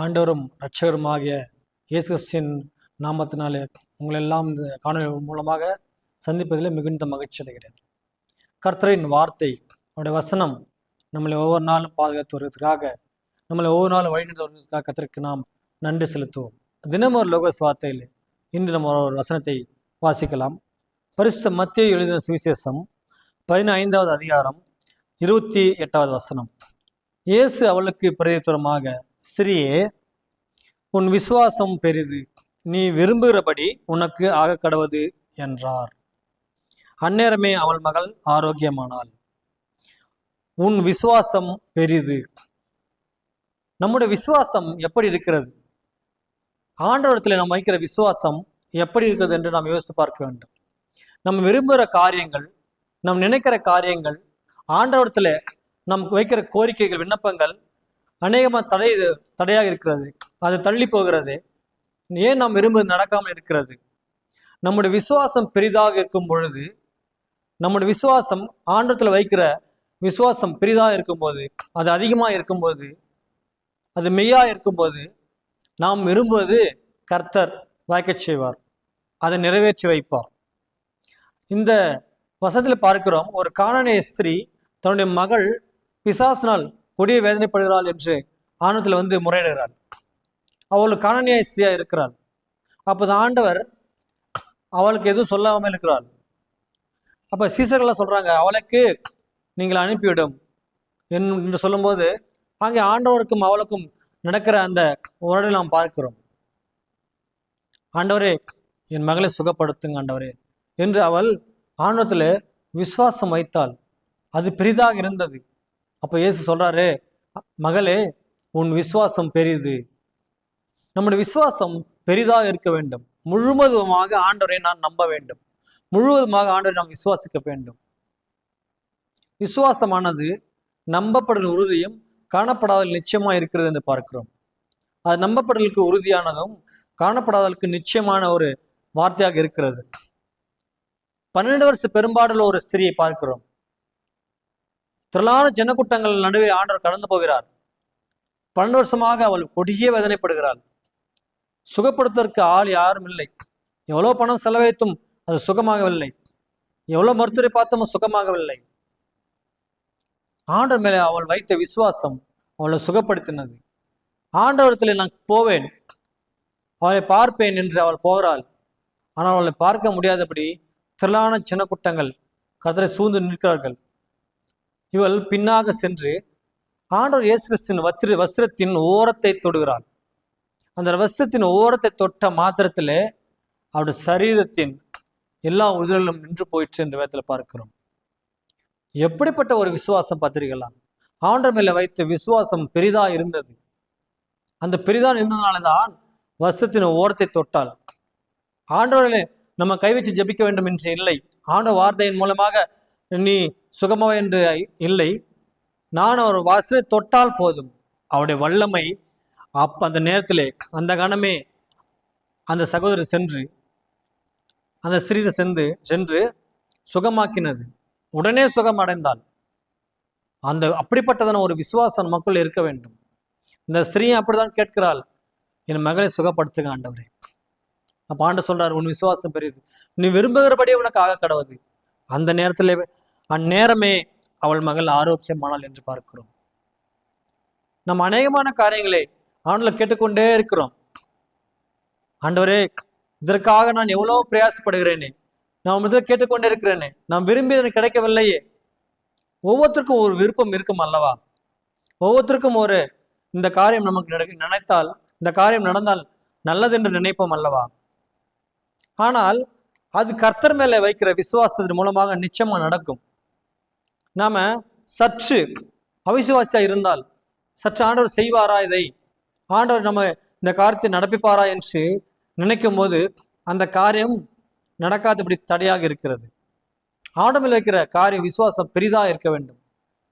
ஆண்டவரும் இரட்சகருமாகிய இயேசுகிறிஸ்தின் நாமத்தினாலே உங்களெல்லாம் இந்த காணொலி மூலமாக சந்திப்பதில் மிகுந்த மகிழ்ச்சி அடைகிறேன். கர்த்தரின் வார்த்தை அவருடைய வசனம் நம்மளை ஒவ்வொரு நாளும் பாதுகாத்து வருவதற்காக நம்மளை ஒவ்வொரு நாளும் வழிநடத்து வருவதற்காக கத்திற்கு நாம் நன்றி செலுத்துவோம். தினமும் ஒரு லோகஸ் வார்த்தையில் இன்று நம்ம ஒரு வசனத்தை வாசிக்கலாம். பரிசுத்த மத்திய எழுதின சுவிசேஷம் பதினைந்தாவது அதிகாரம் இருபத்தி எட்டாவது வசனம். இயேசு அவளுக்கு பிரதித்துவமாக ஸ்திரியே உன் விசுவாசம் பெரிது. நீ விரும்புகிறபடி உனக்கு ஆக கடவது என்றார். அந்நேரமே அவள் மகள் ஆரோக்கியமானாள். உன் விசுவாசம் பெரிது. நம்முடைய விசுவாசம் எப்படி இருக்கிறது? ஆண்டவரத்தில் நாம் வைக்கிற விசுவாசம் எப்படி இருக்கிறது என்று நாம் யோசித்து பார்க்க வேண்டும். நம்ம விரும்புகிற காரியங்கள் நம் நினைக்கிற காரியங்கள் ஆண்டவரத்தில் நம் வைக்கிற கோரிக்கைகள் விண்ணப்பங்கள் அநேகமாக தடை தடையாக இருக்கிறது. அது தள்ளி போகிறது. ஏன் நாம் விரும்புவது நடக்காமல் இருக்கிறது? நம்முடைய விசுவாசம் பெரிதாக இருக்கும் பொழுது நம்முடைய விசுவாசம் ஆண்டத்தில் வைக்கிற விசுவாசம் பெரிதாக இருக்கும்போது அது அதிகமாக இருக்கும்போது அது மெய்யாக இருக்கும்போது நாம் விரும்புவது கர்த்தர் வாய்க்கச் செய்வார். அதை நிறைவேற்றி வைப்பார். இந்த வசத்தில் பார்க்கிறோம் ஒரு காணனிய ஸ்திரீ தன்னுடைய மகள் பிசாசினால் கொடிய வேதனைப்படுகிறாள் என்று ஆணவத்தில் வந்து முறையிடுகிறாள். அவள் காணனிய ஸ்திரியா இருக்கிறாள். அப்போது ஆண்டவர் அவளுக்கு எதுவும் சொல்லாமல் இருக்கிறாள். அப்போ சீசர்கள்லாம் சொல்றாங்க அவளுக்கு நீங்கள் அனுப்பிவிடும். என்- என்று சொல்லும்போது அங்கே ஆண்டவருக்கும் அவளுக்கும் நடக்கிற அந்த உரடை நாம் பார்க்கிறோம். ஆண்டவரே என் மகளை சுகப்படுத்துங்க ஆண்டவரே. என்று அவள் ஆண்டவத்தில் விசுவாசம் வைத்தாள். அது பெரிதாக இருந்தது. அப்போ இயேசு சொல்கிறாரு மகளே உன் விசுவாசம் பெரிது. நம்முடைய விசுவாசம் பெரிதாக இருக்க வேண்டும். முழுவதுமாக ஆண்டவரை நான் நம்ப வேண்டும். முழுவதுமாக ஆண்டவரை நாம் விசுவாசிக்க வேண்டும். விசுவாசமானது நம்பப்படல் உறுதியும் காணப்படாதல் நிச்சயமாக இருக்கிறது என்று பார்க்கிறோம். அது நம்பப்படலுக்கு உறுதியானதும் காணப்படாதலுக்கு நிச்சயமான ஒரு வார்த்தையாக இருக்கிறது. பன்னெண்டு வருஷ பெரும்பாடுள்ள ஒரு ஸ்திரியை பார்க்கிறோம். திரளான ஜனக்கூட்டங்கள் நடுவே ஆண்டவர் கடந்து போகிறார். பன்னெண்டு வருஷமாக அவள் கொடிய வேதனைப்படுகிறாள். சுகப்படுத்துவதற்கு ஆள் யாரும் இல்லை. எவ்வளோ பணம் செலவழித்தும் அது சுகமாகவில்லை. எவ்வளோ மருத்துவரை பார்த்தும் சுகமாகவில்லை. ஆண்டவர் மேலே அவள் வைத்த விசுவாசம் அவளை சுகப்படுத்தினது. ஆண்டவரத்தில் நான் போவேன். அவளை பார்ப்பேன் என்று அவள் போகிறாள். ஆனால் அவளை பார்க்க முடியாதபடி திரளான சின்ன கூட்டங்கள் கர்த்தரை சூழ்ந்து நிற்கிறார்கள். இவள் பின்னாக சென்று ஆண்டவர் இயேசு கிறிஸ்தின் வத்திர வஸ்திரத்தின் ஓரத்தை தொடுகிறாள். அந்த வஸ்திரத்தின் ஓரத்தை தொட்ட மாத்திரத்திலே அவருடைய சரீரத்தின் எல்லா உதிரலும் நின்று போயிற்று என்ற விதத்தில் பார்க்கிறோம். எப்படிப்பட்ட ஒரு விசுவாசம் பார்த்திருக்கலாம் ஆண்டர் மேல வைத்த விசுவாசம் பெரிதா இருந்தது. அந்த பெரிதா இருந்ததுனால தான் வஸ்திரத்தின் ஓரத்தை தொட்டாள். ஆண்டவர்களே நம்ம கைவச்சு ஜபிக்க ஜெபிக்க வேண்டும் என்று இல்லை. ஆண்ட வார்த்தையின் மூலமாக நீ சுகமா என்று இல்லை. நான் அவர் வாசலை தொட்டால் போதும். அவருடைய வல்லமை அப் அந்த நேரத்திலே அந்த கணமே அந்த சகோதரர் சென்று அந்த ஸ்திரீரை சென்று சென்று சுகமாக்கினது. உடனே சுகம் அடைந்தாள். அந்த அப்படிப்பட்டதான ஒரு விசுவாசம் மக்கள் இருக்க வேண்டும். இந்த ஸ்திரீயும் அப்படிதான் கேட்கிறாள். என் மகளை சுகப்படுத்துங்க ஆண்டவரே. அப்ப ஆண்டு சொல்றார் உன் விசுவாசம் பெரியது. நீ விரும்புகிறபடி உனக்கு ஆக கடவுது அந்த நேரத்திலே அந்நேரமே அவள் மகள் ஆரோக்கியமானாள் என்று பார்க்கிறோம். நம் அநேகமான காரியங்களை ஆண்டில் கேட்டுக்கொண்டே இருக்கிறோம். ஆண்டவரே இதற்காக நான் எவ்வளவு பிரயாசப்படுகிறேனே. நான் உங்களிடத்தில் கேட்டுக்கொண்டே இருக்கிறேனே. நான் விரும்பி எனக்கு கிடைக்கவில்லையே. ஒவ்வொருத்தருக்கும் ஒரு விருப்பம் இருக்கும் அல்லவா? ஒவ்வொருத்தருக்கும் ஒரு இந்த காரியம் நமக்கு நினைத்தால் இந்த காரியம் நடந்தால் நல்லது என்று நினைப்போம் அல்லவா? ஆனால் அது கர்த்தர் மேலே வைக்கிற விசுவாசத்தின் மூலமாக நிச்சயமாக நடக்கும். நாம சற்று அவிசுவாசியா இருந்தால் சற்று ஆண்டவர் செய்வாரா இதை? ஆண்டவர் நம்ம இந்த காரியத்தை நடப்பிப்பாரா என்று நினைக்கும் போது அந்த காரியம் நடக்காதபடி தடையாக இருக்கிறது. ஆண்டமில் வைக்கிற காரியம் விசுவாசம் பெரிதாக இருக்க வேண்டும்.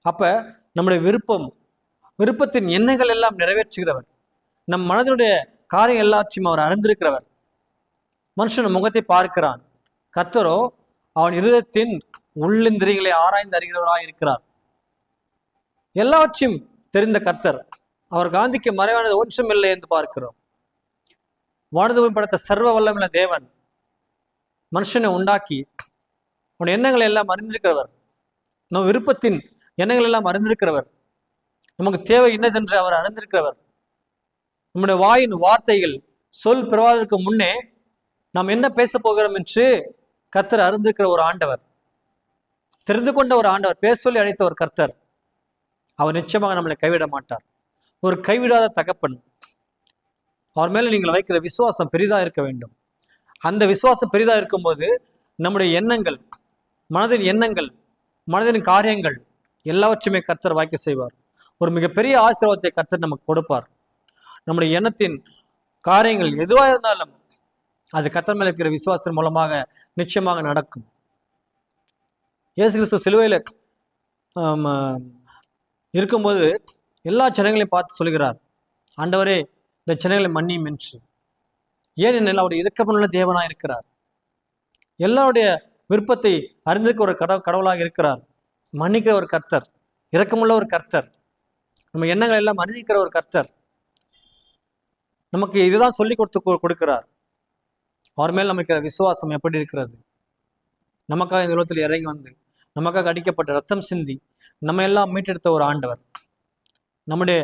அப்ப நம்முடைய விருப்பம் விருப்பத்தின் எண்ணங்கள் எல்லாம் நிறைவேற்றுகிறவர். நம் மனதினுடைய காரியம் எல்லாற்றையும் அவர் அறிந்திருக்கிறவர். மனுஷன் முகத்தை பார்க்கிறான். கர்த்தரோ அவன் இருதயத்தின் உள்ளிந்திரியங்களை ஆராய்ந்து அறிகிறவராக இருக்கிறார். எல்லாவற்றையும் தெரிந்த கர்த்தர் அவர் காந்திக்கு மறைவானது ஒன்றும் இல்லை என்று பார்க்கிறோம். வானதுவும் படைத்த சர்வ வல்லமுள்ள தேவன் மனுஷனை உண்டாக்கி உன் எண்ணங்களை எல்லாம் அறிந்திருக்கிறவர். நம் விருப்பத்தின் எண்ணங்கள் எல்லாம் அறிந்திருக்கிறவர். நமக்கு தேவை என்னதென்று அவர் அறிந்திருக்கிறவர். நம்முடைய வாயின் வார்த்தைகள் சொல் பிறவாதற்கு முன்னே நாம் என்ன பேச போகிறோம் என்று கர்த்தர் அறிந்திருக்கிற ஒரு ஆண்டவர் தெரிந்து கொண்ட ஒரு ஆண்டவர் பேச சொல்லி அழைத்த ஒரு கர்த்தர் அவர் நிச்சயமாக நம்மளை கைவிட மாட்டார். ஒரு கைவிடாத தகப்பன். அவர் மேலே நீங்கள் வைக்கிற விசுவாசம் பெரிதாக இருக்க வேண்டும். அந்த விசுவாசம் பெரிதாக இருக்கும்போது நம்முடைய எண்ணங்கள் மனதின் எண்ணங்கள் மனதின் காரியங்கள் எல்லாவற்றையுமே கர்த்தர் வாய்க்க செய்வார். ஒரு மிகப்பெரிய ஆசீர்வாதத்தை கர்த்தர் நமக்கு கொடுப்பார். நம்முடைய எண்ணத்தின் காரியங்கள் எதுவாக இருந்தாலும் அது கர்த்தர் மேல இருக்கிற விசுவாசத்தின் மூலமாக நிச்சயமாக நடக்கும். இயேசு கிறிஸ்து சிலுவையில் இருக்கும்போது எல்லா ஜனங்களையும் பார்த்து சொல்கிறார் ஆண்டவரே இந்த ஜனங்களை மன்னியும் என்று. ஏனெனில் அவர் இரக்கமுள்ள தேவனாக இருக்கிறார். எல்லாருடைய விருப்பத்தை அறிந்திருக்க ஒரு கடவு கடவுளாக இருக்கிறார். மன்னிக்கிற ஒரு கர்த்தர் இரக்கமுள்ள ஒரு கர்த்தர் நம்ம எண்ணங்கள் எல்லாம் அறிந்திருக்கிற ஒரு கர்த்தர். நமக்கு இதுதான் சொல்லி கொடுத்து கொ- கொடுக்கிறார். அவர் மேல் நமக்கு விசுவாசம் எப்படி இருக்கிறது? நமக்காக இந்த உலகத்தில் இறங்கி வந்து நமக்காக அடிக்கப்பட்ட ரத்தம் சிந்தி நம்ம எல்லாம் மீட்டெடுத்த ஒரு ஆண்டவர். நம்முடைய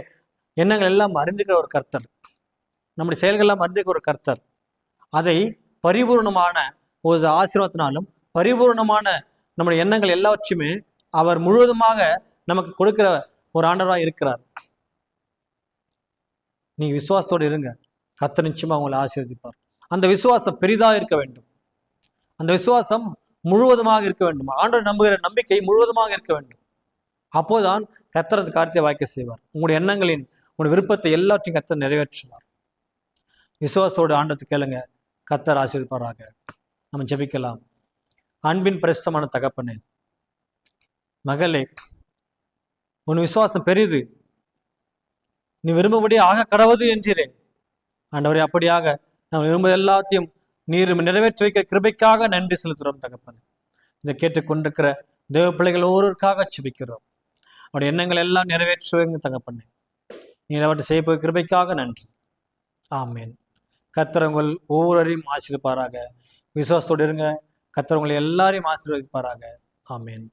எண்ணங்கள் எல்லாம் அறிந்துக்கிற ஒரு கர்த்தர். நம்முடைய செயல்கள் எல்லாம் ஒரு கர்த்தர். அதை பரிபூர்ணமான ஒரு ஆசீர்வாதத்தினாலும் பரிபூர்ணமான நம்முடைய எண்ணங்கள் எல்லாவற்றையுமே அவர் முழுவதுமாக நமக்கு கொடுக்கிற ஒரு ஆண்டவராக இருக்கிறார். நீங்கள் விசுவாசத்தோடு இருங்க. கர்த்தர் நிச்சயமாக உங்களை ஆசீர்வதிப்பார். அந்த விசுவாசம் பெரிதாக இருக்க வேண்டும். அந்த விசுவாசம் முழுவதுமாக இருக்க வேண்டும். ஆண்டவர் நம்புகிற நம்பிக்கை முழுவதுமாக இருக்க வேண்டும். அப்போதான் கத்தரது காரியத்தை வாய்க்க செய்வார். உங்களுடைய எண்ணங்களின் உங்களுடைய விருப்பத்தை எல்லாத்தையும் கத்தர் நிறைவேற்றுவார். விசுவாசத்தோடு ஆண்டத்தை கேளுங்க. கத்தர் ஆசீர்வாராக நம்ம ஜெபிக்கலாம். அன்பின் பிரஸ்தமான தகப்பனே மகளே உன் விசுவாசம் பெரிது. நீ விரும்பபடி ஆக கடவுது என்றீரே. ஆண்டவரே அப்படியாக நாம் விரும்புவது எல்லாத்தையும் நீர் நிறைவேற்றி வைக்க கிருபைக்காக நன்றி செலுத்துகிறோம் தகப்பன். இதை கேட்டுக்கொண்டிருக்கிற தேவ பிள்ளைகள் ஒவ்வொருக்காக சிபிக்கிறோம் அவருடைய எண்ணங்கள் எல்லாம் நிறைவேற்றுவங்க தகப்பண்ணு நீர் அவற்றை செய்ய போய் கிருபைக்காக நன்றி. ஆமேன். கத்திரங்கள் ஒவ்வொருவரையும் ஆசீர்வதிப்பாராக விசுவாசத்தோடு இருங்க. கர்த்தர் எல்லாரையும் ஆசீர்வதிப்பாராக. ஆமேன்.